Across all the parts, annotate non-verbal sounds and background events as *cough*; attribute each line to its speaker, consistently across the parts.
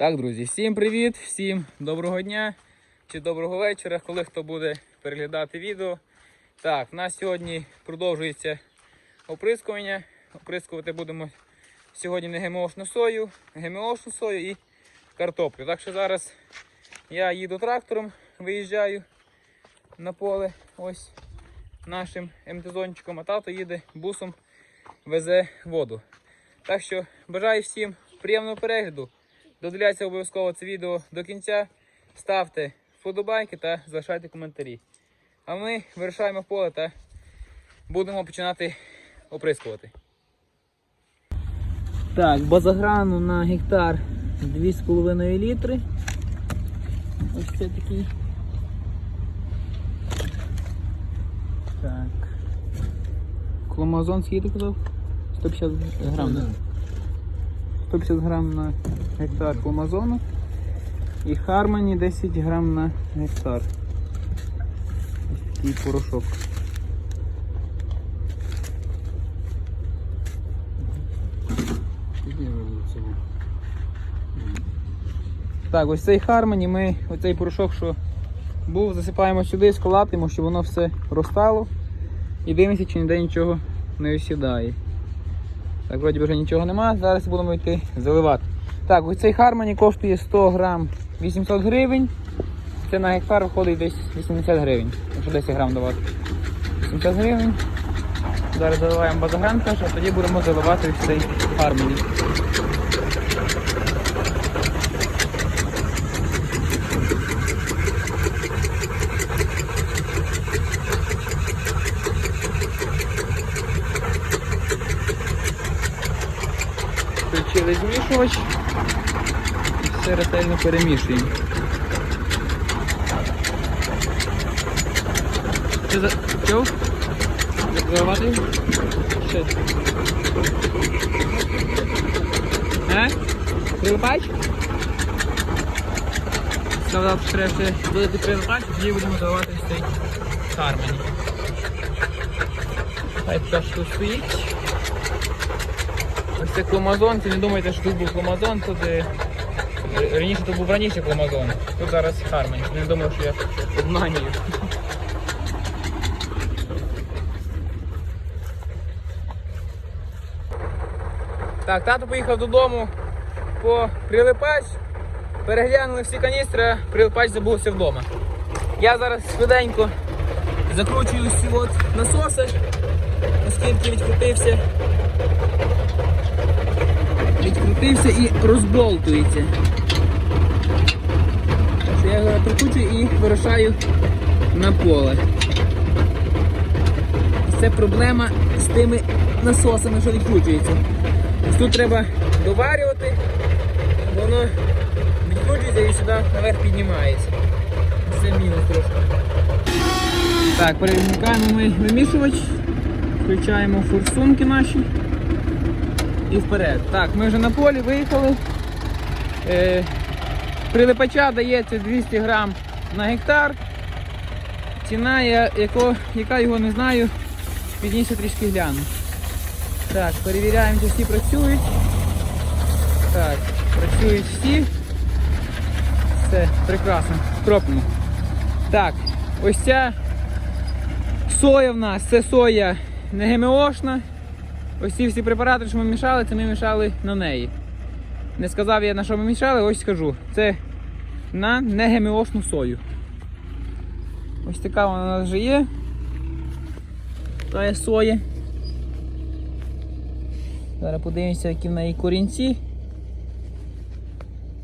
Speaker 1: Так, друзі, всім привіт, всім доброго дня чи доброго вечора, коли хто буде переглядати відео. Так, у нас сьогодні продовжується оприскування. Оприскувати будемо сьогодні не ГМОшну сою, ГМОшну сою і картоплю. Так що зараз я їду трактором, виїжджаю на поле ось нашим МТЗончиком, а тато їде бусом, везе воду. Так що бажаю всім приємного перегляду. Додивляйте обов'язково це відео до кінця. Ставте вподобайки та залишайте коментарі. А ми вирушаємо в поле та будемо починати оприскувати. Так, базаграну на гектар 2,5 літри. Ось це такий. Так. Кломазон скільки казав? 150 грам, так? 150 грам на гектар кломазону і Хармоні 10 грам на гектар. Ось такий порошок. Так, ось цей Хармоні ми оцей порошок, що був, засипаємо сюди, сколатимо, щоб воно все розтало. І дивимося, чи ніде нічого не осідає. Так, вроді вже нічого нема, зараз будемо йти заливати. Так, ось цей Хармоні коштує 100 грам 800 гривень. Це на гектар виходить десь 80 гривень, якщо 10 грам давати. 80 гривень. Зараз заливаємо базогран, а тоді будемо заливати цей Хармоні. Включили змішувач і все ретельно перемішуємо. Що за чув? Заливати? Що? А? Прилипач? Сказав, що треба ще додати прилипач, тоді будемо заливати цей Хармоні. Хай поки що стоїть. Ось це кломазон, це не думайте, що тут був кломазон, тут е, раніше тут був раніше кломазон, тут зараз Хармоні. Не думаю, що я обманюю. Так, тато поїхав додому по прилипач, переглянули всі каністри, прилипач забувся вдома. Я зараз швиденько закручую всі от насоси, оскільки відкрутився відкрутився і розболтується. Що я його прикручую і вирушаю на поле. Це проблема з тими насосами, що відкручуються. Ось Тут треба доварювати, воно відкручується і сюди наверх піднімається. Це мінус трошки. Так, перемикаємо ми вимішувач, включаємо форсунки наші і вперед. Так, ми вже на полі виїхали. Е, прилипача дається 200 грам на гектар. Ціна, я, яко, яка його не знаю, пізніше трішки гляну. Так, перевіряємо, чи всі працюють. Так, працюють всі. Все, прекрасно. Кропимо. Так, ось ця соя в нас, це соя не ГМОшна. Ось ці всі препарати, що ми мішали, це ми мішали на неї. Не сказав я на що ми мішали, ось скажу. Це на негеміошну сою. Ось така вона у нас вже є. Та є соя. Зараз подивимося, які в неї корінці.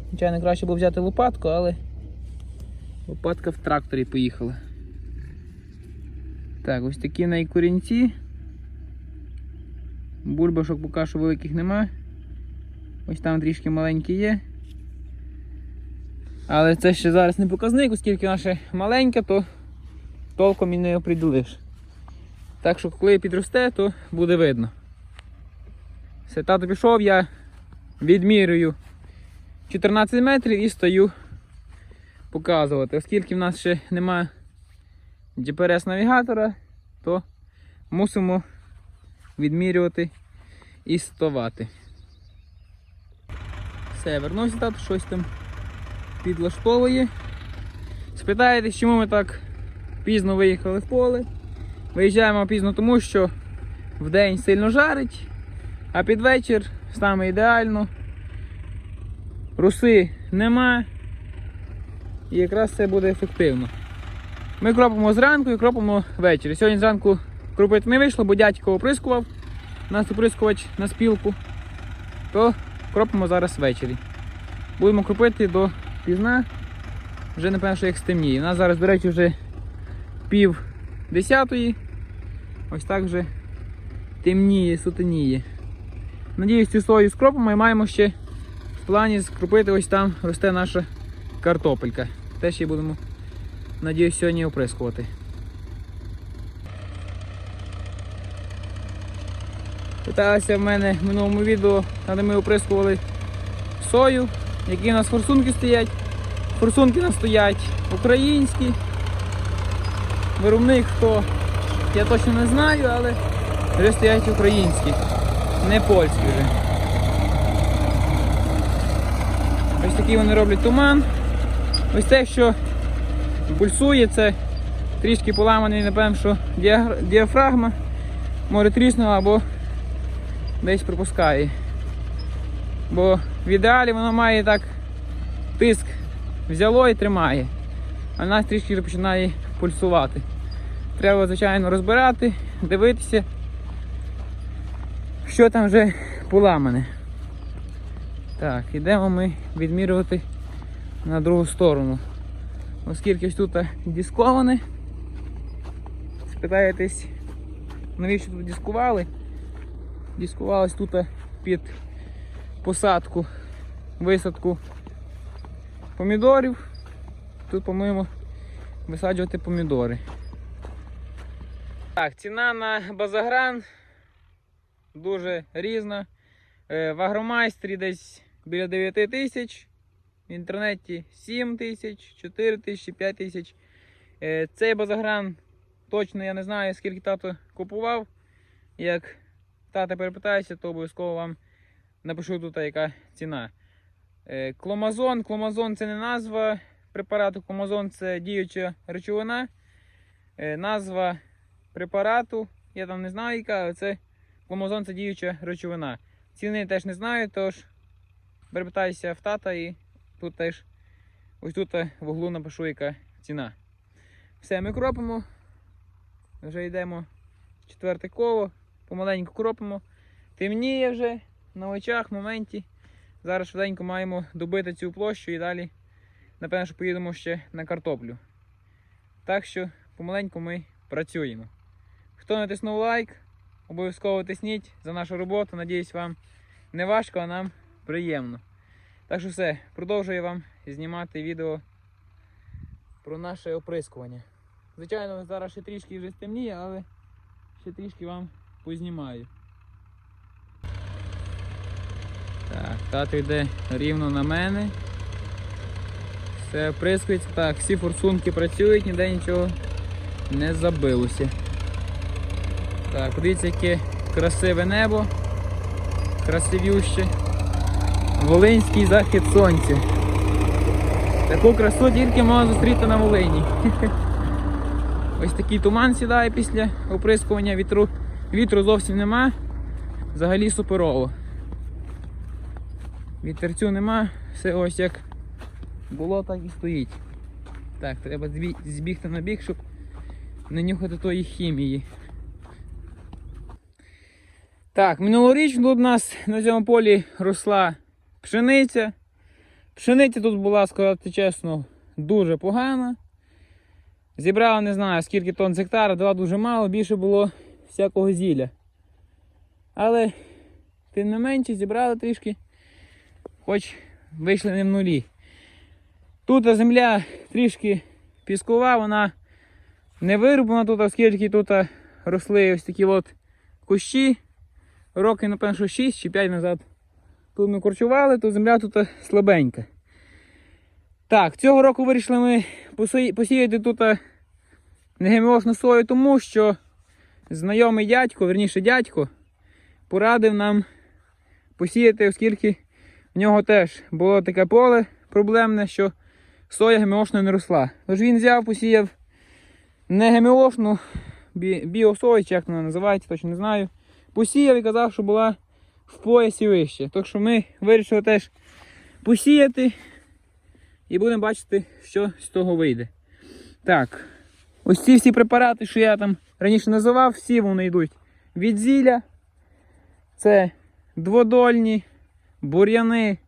Speaker 1: Звичайно, краще було взяти лопатку, але лопатка в тракторі поїхала. Так, ось такі в неї корінці. Бульбашок поки що великих нема. Ось там трішки маленькі є. Але це ще зараз не показник, оскільки наша маленька, то толком і не оприділиш. Так що коли підросте, то буде видно. Все, тато пішов, я відмірюю 14 метрів і стою показувати. Оскільки в нас ще немає GPS-навігатора, то мусимо відмірювати і стовати. Все, вернувся тато, щось там підлаштовує. Спитаєтесь, чому ми так пізно виїхали в поле. Виїжджаємо пізно, тому що вдень сильно жарить, а під вечір саме ідеально. Руси нема. І якраз це буде ефективно. Ми кропимо зранку і кропимо ввечері. Сьогодні зранку кропити не вийшло, бо дядько оприскував нас оприскувач на спілку. То кропимо зараз ввечері. Будемо кропити до пізна. Вже напевно, що як стемніє. У нас зараз, до речі, вже пів десятої. Ось так вже темніє, сутеніє. Надіюсь, цю сою скропимо і маємо ще в плані скропити ось там росте наша картопелька. Теж її будемо, надіюсь, сьогодні оприскувати. Питалися в мене в минулому відео, де ми оприскували сою, які у нас форсунки стоять. Форсунки у нас стоять українські. Виробник хто, я точно не знаю, але вже стоять українські, не польські вже. Ось такий вони роблять туман. Ось те, що пульсує, це трішки поламаний, напевно, що діафрагма. Може тріснула або десь пропускає. Бо в ідеалі воно має так тиск взяло і тримає. А в нас трішки вже починає пульсувати. Треба, звичайно, розбирати, дивитися, що там вже поламане. Так, ідемо ми відмірювати на другу сторону. Оскільки ось тут дисковане. Спитаєтесь, навіщо тут дискували? Дискувалось тут під посадку, висадку помідорів. Тут, по-моєму, висаджувати помідори. Так, ціна на базагран дуже різна. Е, В агромайстрі десь біля 9 тисяч, в інтернеті 7 тисяч, 4 тисячі, 5 тисяч. Е, Цей базагран точно я не знаю, скільки тато купував. Як тата перепитається, то обов'язково вам напишу тут, яка ціна. Е, Кломазон. Кломазон це не назва препарату, кломазон це діюча речовина. Е, Назва препарату, я там не знаю, яка, але це кломазон це діюча речовина. Ціни теж не знаю, тож перепитаюся в тата і тут теж ось тут в углу напишу, яка ціна. Все, ми кропимо. Вже йдемо четверте коло, помаленьку кропимо. Темніє вже на очах в моменті. Зараз швиденько маємо добити цю площу і далі, напевно, що поїдемо ще на картоплю. Так що помаленьку ми працюємо. Хто натиснув лайк, обов'язково тисніть за нашу роботу. Надіюсь, вам не важко, а нам приємно. Так що все, продовжую вам знімати відео про наше оприскування. Звичайно, зараз ще трішки вже стемніє, але ще трішки вам познімаю. Так, тато йде рівно на мене. Все оприскується. Так, всі форсунки працюють, ніде нічого не забилося. Так, подивіться, яке красиве небо. Красивюще. Волинський захід сонця. Таку красу тільки можна зустріти на Волині. *laughs* Ось такий туман сідає після оприскування вітру. Вітру зовсім нема. Взагалі суперово. Вітерцю нема, все ось як було, так і стоїть. Так, треба збігти на бік, щоб не нюхати тої хімії. Так, минулоріч тут у нас на цьому полі росла пшениця. Пшениця тут була, сказати чесно, дуже погана. Зібрала не знаю скільки тонн з гектара, дала дуже мало, більше було всякого зілля. Але тим не менше зібрали трішки, хоч вийшли не в нулі. Тут земля трішки піскова, вона не вирублена тут, оскільки тут росли ось такі от кущі. Роки, напевно, що 6 чи 5 назад. Тут ми корчували, то земля тут слабенька. Так, цього року вирішили ми посіяти тут негеміошну сою, тому що знайомий дядько, верніше дядько, порадив нам посіяти, оскільки в нього теж було таке поле проблемне, що соя ГМОшною не росла. Тож він взяв, посіяв не ГМОшну, бі- біосою, чи як вона називається, точно не знаю. Посіяв і казав, що була в поясі вище. Так що ми вирішили теж посіяти і будемо бачити, що з того вийде. Так, ось ці всі препарати, що я там раніше називав, всі вони йдуть від зілля. Це дводольні, бур'яни,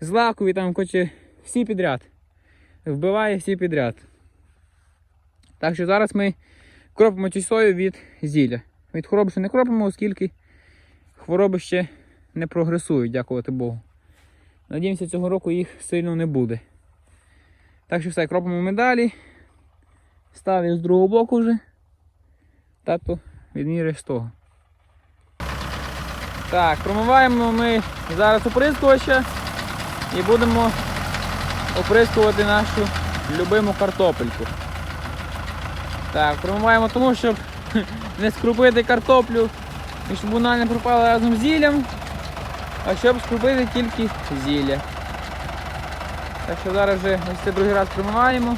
Speaker 1: злакові, там хоче всі підряд. Вбиває всі підряд. Так що зараз ми кропимо цю сою від зілля. Від хвороби ще не кропимо, оскільки хвороби ще не прогресують, дякувати Богу. Надіємося, цього року їх сильно не буде. Так що все, кропимо ми далі. Ставлю з другого боку вже. Тато відміряє з того. Так, промиваємо ми зараз оприскувача і будемо оприскувати нашу любиму картопельку. Так, промиваємо тому, щоб *laughs* не скрупити картоплю і щоб вона не пропала разом з зіллям, а щоб скрупити тільки зілля. Так що зараз вже ось це другий раз промиваємо,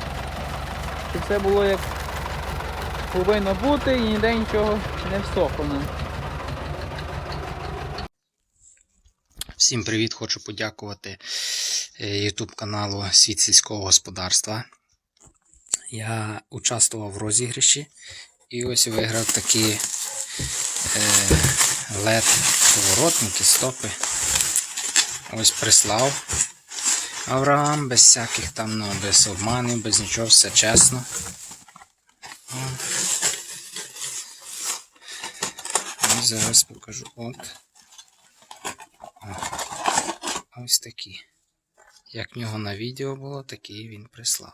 Speaker 1: щоб все було як повинно бути і ніде нічого не всохло.
Speaker 2: Всім привіт! Хочу подякувати е, YouTube каналу Світ сільського господарства. Я участвував в розіграші і ось виграв такі е, LED поворотники, стопи. Ось прислав Авраам без всяких там, ну, без обманів, без нічого, все чесно. Ось зараз покажу. От. Ось такі. Як в нього на відео було, такий він прислав.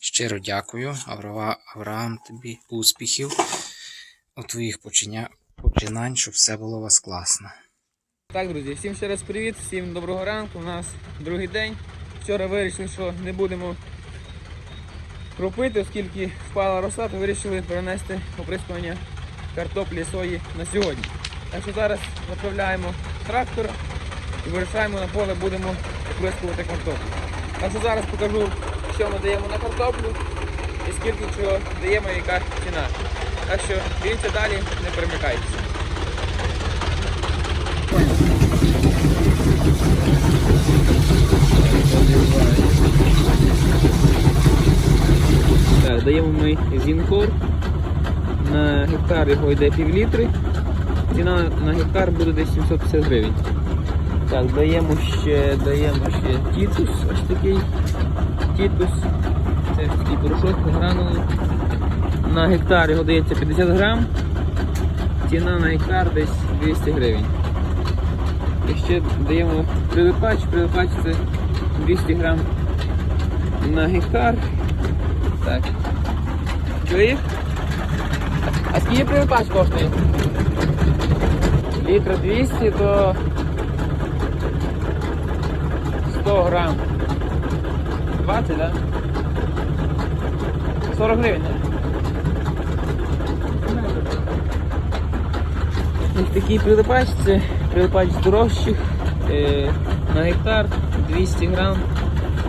Speaker 2: Щиро дякую, Аврова- Авраам, тобі успіхів у твоїх починя... починань, щоб все було у вас класно.
Speaker 1: Так, друзі, всім ще раз привіт, всім доброго ранку. У нас другий день. Вчора вирішили, що не будемо кропити, оскільки впала роса, то вирішили перенести оприскування картоплі сої на сьогодні. Так що зараз направляємо трактор і вирішаємо на поле, будемо оприскувати картоплю. Так що зараз покажу, що ми даємо на картоплю і скільки чого даємо, і яка ціна. Так що дивіться далі, не перемикайтеся. Так, даємо ми зінкор. На гектар його йде пів літри. Ціна на гектар буде десь 750 гривень. Так, даємо ще, даємо ще тітус, ось такий тітус. Це ось такий порошок гранули. На гектар його дається 50 грам. Ціна на гектар десь 200 гривень. І ще даємо прилипач, прилипач це 200 грам на гектар. Так. Чуєш? А скільки прилипач коштує? Літра 200, то 100 грам. 20, так? Да? 40 гривень, так? Ось такий це прилипач дорожчих. Е, на гектар 200 грам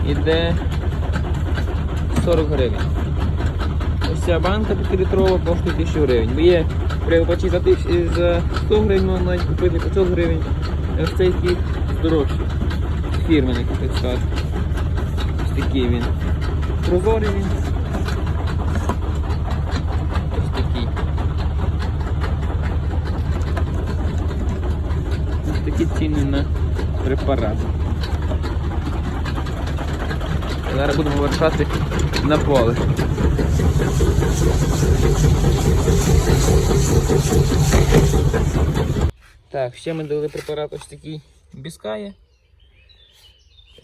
Speaker 1: іде 40 гривень. Ось ця банка 5-літрова коштує 1000 гривень. Бо є прилипачі за, 100 гривень можна навіть купити 500 гривень. Ось цей такий дорожчий. Фірменний, так сказати. Ось такий він. Прозорий він. Ось такий. Ось такі ціни на препарат. Зараз будемо вирушати на поле. Так, ще ми дали препарат ось такий біскає.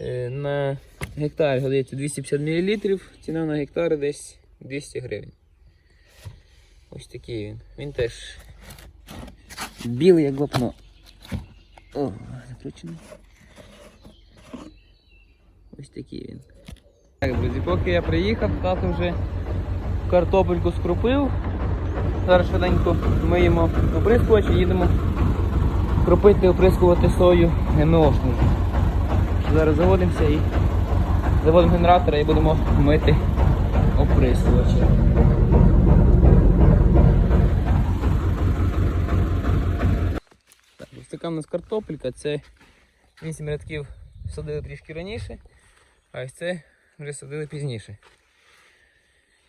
Speaker 1: Е, На гектар годається 250 мл, ціна на гектар десь 200 гривень. Ось такий він. Він теж білий як вапно. О, закручений. Ось такий він. Так, друзі, поки я приїхав, тато вже картопельку скрупив. Зараз швиденько миємо оприскувач і їдемо кропити, оприскувати сою ГМОшну. Зараз заводимося і заводимо генератора і будемо мити оприскувачі. Так, ось така у нас картопелька, це 8 рядків садили трішки раніше, а ось це вже садили пізніше.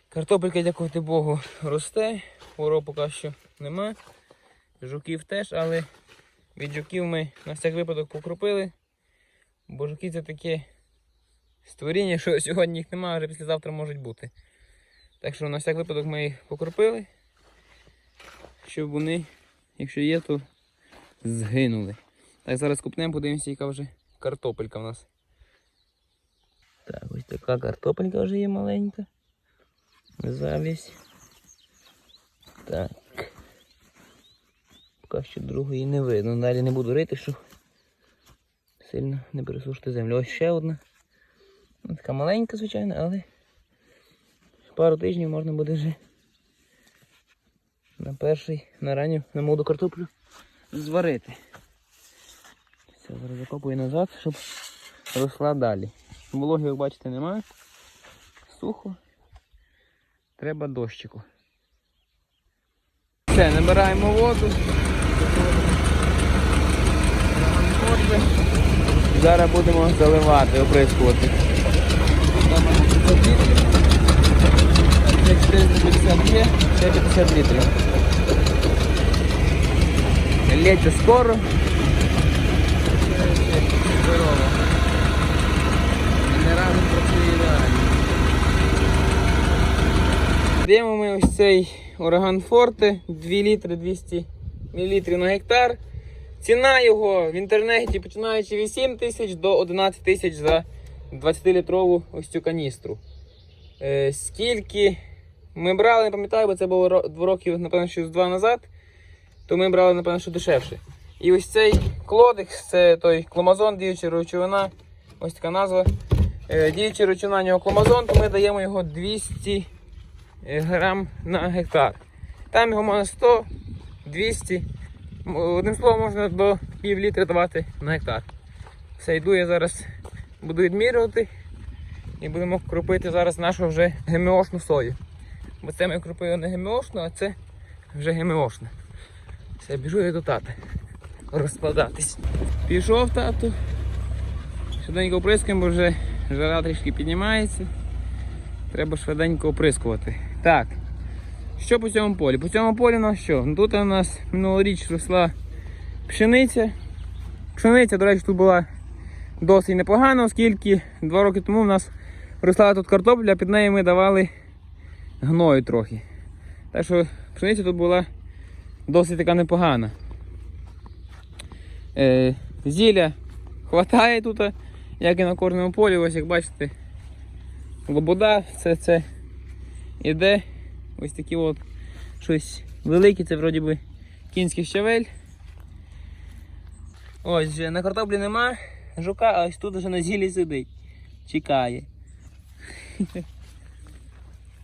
Speaker 1: Картопелька, дякувати Богу, росте, хвороб поки що нема. Жуків теж, але від жуків ми на всяк випадок покропили. Бо жуки це таке створіння, що *laughs* сьогодні їх немає, вже післязавтра можуть бути. Так що на всяк випадок ми їх покропили, щоб вони, якщо є, то згинули. Так, зараз купнемо, подивимося, яка вже картопелька в нас. Так, ось така картопелька вже є маленька. Завість. Так. Поки що другої не видно. Далі не буду рити, щоб сильно не пересушити землю. Ось ще одна. Ну, Така маленька, звичайно, але пару тижнів можна буде вже на перший, на ранню, на молоду картоплю зварити. Все, зараз закопую назад, щоб росла далі. Вологи, як бачите, немає. Сухо. Треба дощику. Все, набираємо воду. Зараз будемо заливати, оприскувати. Це 450 є, це 50 літрів. Лється скоро. Здорово. Генератор працює ідеально. Даємо ми ось цей ураган Форте 2 літри 200 мл на гектар. Ціна його в інтернеті починаючи від 8 тисяч до 11 тисяч за 20-літрову ось цю каністру. Е, скільки ми брали, не пам'ятаю, бо це було ро- два років, напевно, що з два назад, то ми брали, напевно, що дешевше. І ось цей клодекс, це той кломазон, діюча речовина, ось така назва. Е, діюча речовина то ми даємо його 200 е, грам на гектар. Там його можна 100, 200. Одним словом, можна до пів літра давати на гектар. Все, йду я зараз буду відмірювати і будемо кропити зараз нашу вже ГМОшну сою. Бо це ми кропили не ГМОшну, а це вже ГМОшна. Все, біжу я до тата розкладатись. Пішов тату. Швиденько оприскуємо, бо вже жара трішки піднімається. Треба швиденько оприскувати. Так. Що по цьому полі? По цьому полі у нас що? Ну, Тут у нас минулоріч росла пшениця. Пшениця, до речі, тут була досить непогана, оскільки два роки тому в нас росла тут картопля, а під нею ми давали гною трохи. Так що пшениця тут була досить така непогана. Е, зілля хватає тут, як і на кожному полі, ось як бачите, лобода, все це іде. Ось такі от щось велике, це вроді би кінський щавель. Ось же на картоплі нема жука, а ось тут вже на зілі сидить. Чекає. *laughs*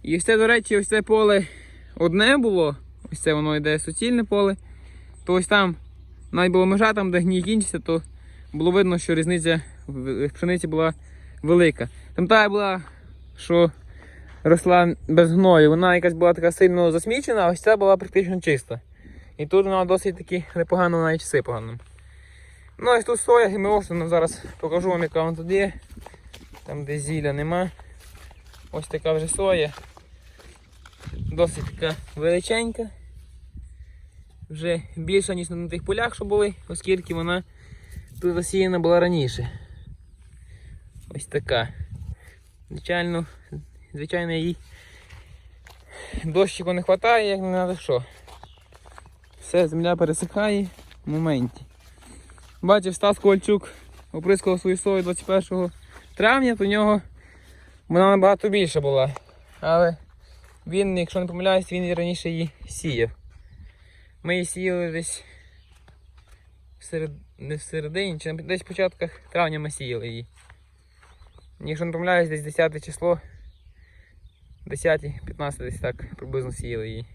Speaker 1: І ось це, до речі, ось це поле одне було. Ось це воно йде суцільне поле. То ось там навіть було межа, там де гній кінчиться, то було видно, що різниця пшениці була велика. Там та була, що росла без гною, вона якась була така сильно засмічена, а ось ця була практично чиста. І тут вона досить таки непогано навіть сипана. Ну ось тут соя гемеошна, зараз покажу вам, яка вона тут є. Там де зілля нема. Ось така вже соя. Досить така величенька. Вже більша, ніж на тих полях, що були, оскільки вона тут засіяна була раніше. Ось така. Звичайно, звичайно, їй дощику не вистачає, як не треба що. Все, земля пересихає в моменті. Бачив, Стас Ковальчук оприскував свою сою 21 травня, то в нього вона набагато більша була. Але він, якщо не помиляюсь, він і раніше її сіяв. Ми її сіяли десь в серед... не в середині, чи десь в початках травня ми сіяли її. Якщо не помиляюсь, десь 10 число. 10-15 десь так приблизно сіяли її.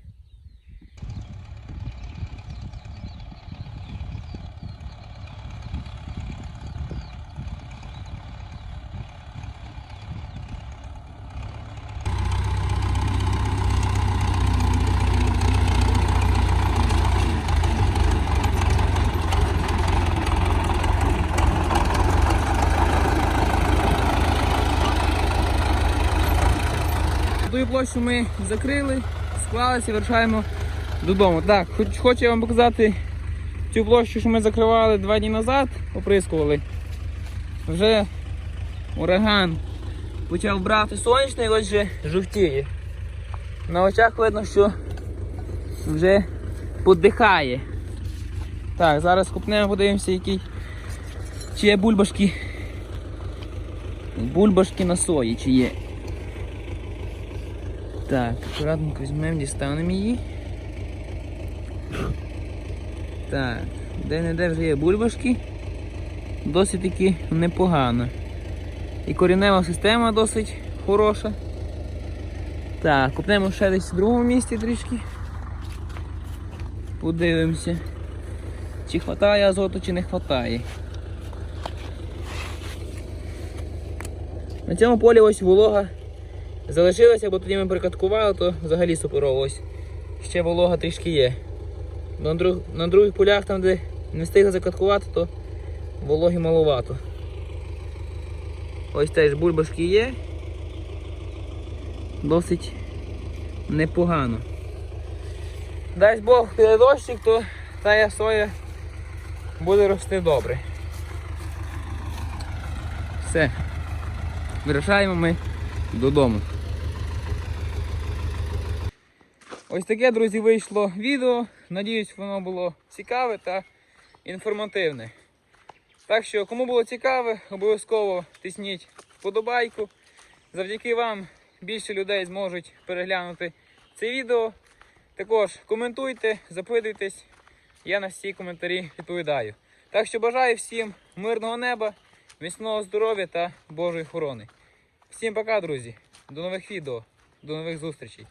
Speaker 1: Ту площу ми закрили, склалися і вирушаємо додому. Так, хоч, хочу я вам показати цю площу, що ми закривали два дні назад, оприскували. Вже ураган почав брати сонячний, вже жовтіє. На очах видно, що вже подихає. Так, зараз купнемо, подивимося, який. Чи є бульбашки. Бульбашки на сої, чи є. Так, акуратненько візьмемо, дістанемо її. Так, де-не-де вже є бульбашки. Досить таки непогано. І корінева система досить хороша. Так, купнемо ще десь в другому місці трішки. Подивимося. Чи хватає азоту, чи не хватає. На цьому полі ось волога залишилася, бо тоді ми прикаткували, то взагалі суперово. Ось ще волога трішки є. На, друг, на других полях, там, де не встигли закаткувати, то вологи маловато. Ось теж бульбашки є. Досить непогано. Дасть Бог піде дощик, то та соя буде рости добре. Все. Вирушаємо ми додому. Ось таке, друзі, вийшло відео. Надіюсь, воно було цікаве та інформативне. Так що, кому було цікаве, обов'язково тисніть вподобайку. Завдяки вам більше людей зможуть переглянути це відео. Також коментуйте, запитуйтесь, я на всі коментарі відповідаю. Так що бажаю всім мирного неба, міцного здоров'я та Божої охорони. Всім пока, друзі. До нових відео, до нових зустрічей.